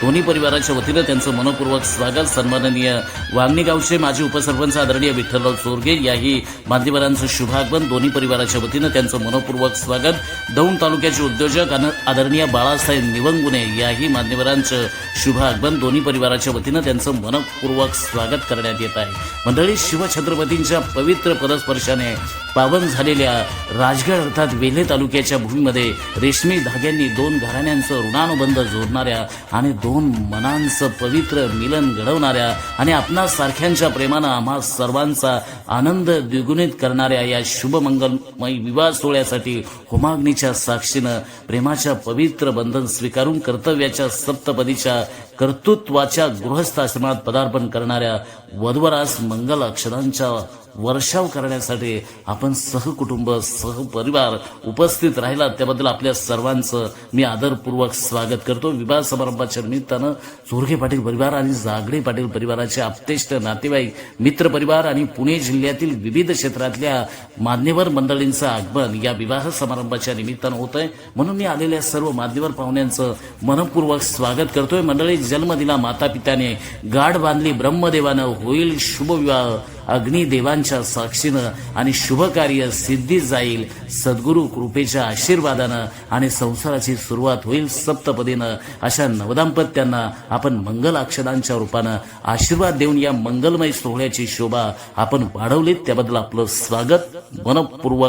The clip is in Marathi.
दोन्ही परिवाराच्या वतीनं त्यांचं मनपूर्वक स्वागत सन्माननीय वांगणीगावचे माजी उपसरपंच आदरणीय विठ्ठलराव चोरगे याही मान्यवरांचं शुभागमन. दोन्ही परिवाराच्या वतीनं त्यांचं मनपूर्वक स्वागत. दौंड तालुक्याचे उद्योजक आदरणीय बाळासाहेब निवंगुने याही मान्यवरांचं शुभागमन. दोन्ही परिवाराच्या वतीनं त्यांचं मनपूर्वक स्वागत करण्यात येत आहे. मंडळी शिवछत्रपतींच्या पवित्र पदस्पर्शाने पावन झालेल्या राजगड अर्थात वेल्हे तालुक्याच्या भूमीमध्ये रेशमी धाग्यांनी दोन घराण्यांचं ऋणानुबंध जोडणाऱ्या आणि दोन मनांचं पवित्र मिलन घडवणाऱ्या आणि आपणा सारख्यांच्या प्रेमानं आम्हा सर्वांचा आनंद द्विगुणित करणाऱ्या या शुभमंगलमय विवाह सोहळ्यासाठी होमाग्नीच्या साक्षीनं प्रेमाच्या पवित्र बंधन स्वीकारून कर्तव्याच्या सप्तपदीच्या कर्तृत्वाच्या गृहस्थ आश्रमात पदार्पण करणाऱ्या वधवरास मंगल अक्षरांच्या वर्षाव करण्यासाठी आपण सहकुटुंब सहपरिवार उपस्थित राहिला. त्याबद्दल आपल्या सर्वांचं मी आदरपूर्वक स्वागत करतो. विवाह समारंभाच्या निमित्तानं चोरगे पाटील परिवार आणि जागडे पाटील परिवाराचे आपतेष्ट नातेवाईक मित्र परिवार आणि पुणे जिल्ह्यातील विविध क्षेत्रातल्या मान्यवर मंडळींचं आगमन या विवाह समारंभाच्या निमित्तानं होत आहे म्हणून मी आलेल्या सर्व मान्यवर पाहुण्यांचं मनपूर्वक स्वागत करतोय. मंडळी जन्म दिला माता पित्याने गाढ बांधली ब्रह्मदेवानं होईल शुभविवाह. अग्निदेवांच्या साक्षीनं आणि शुभकार्य सिद्धी जाईल. सद्गुरू कृपेच्या आशीर्वादानं आणि संसाराची सुरुवात होईल सप्तपदीनं. अशा नवदाम्पत्यांना आपण मंगल अक्षदांच्या रूपानं आशीर्वाद देऊन या मंगलमय सोहळ्याची शोभा आपण वाढवलीत. त्याबद्दल आपलं स्वागत. मनपूर्वक